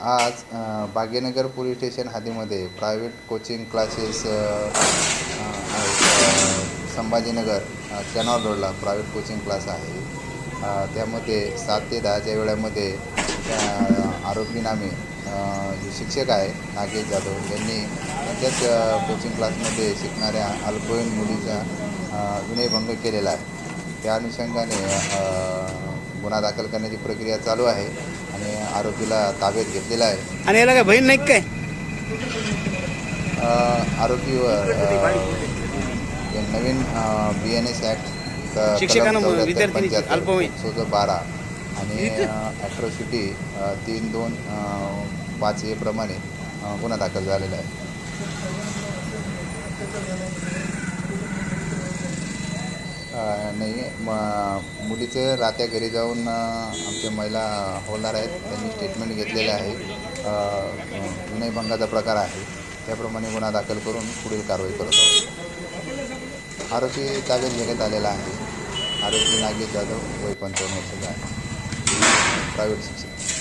आज Bhagyanagar police station हद्दीमध्ये private coaching classes आहेत. संभाजीनगर कॅनॉल रोडला प्रायव्हेट कोचिंग क्लास आहे त्यामध्ये सात ते दहाच्या वेळामध्ये त्या आरोपी नामे जे शिक्षक आहे नागेश जाधव यांनी त्यांच्याच कोचिंग क्लासमध्ये शिकणाऱ्या अल्पवयीन मुलीचा विनयभंग केलेला आहे त्या अनुषंगाने गुन्हा दाखल करण्याची प्रक्रिया चालू आहे आणि आरोपीला ताब्यात घेतलेला आहे. आणि याला काय बहीण नाही काय? अ, आरोपीवर अ, नवीन बी एन एस ॲक्ट शिक्षकांना अल्पवयीन. सोजं बारा. आणि ॲट्रॉसिटी तीन दोन अ, पाच ए प्रमाणे अ, गुन्हा दाखल झालेला आहे. नाही म मुलीचं राहत्या घरी जाऊन आमच्या महिला होणार आहेत त्यांनी स्टेटमेंट घेतलेलं आहे. विनयभंगाचा प्रकार आहे. त्याप्रमाणे गुन्हा दाखल करून पुढील कारवाई करत आहोत. आरोपी ताब्यात घेण्यात आलेला आहे. आरोपी नागेश जाधव वय पंचावन्न वर्षाचा आहे. प्रायव्हेट शिक्षक.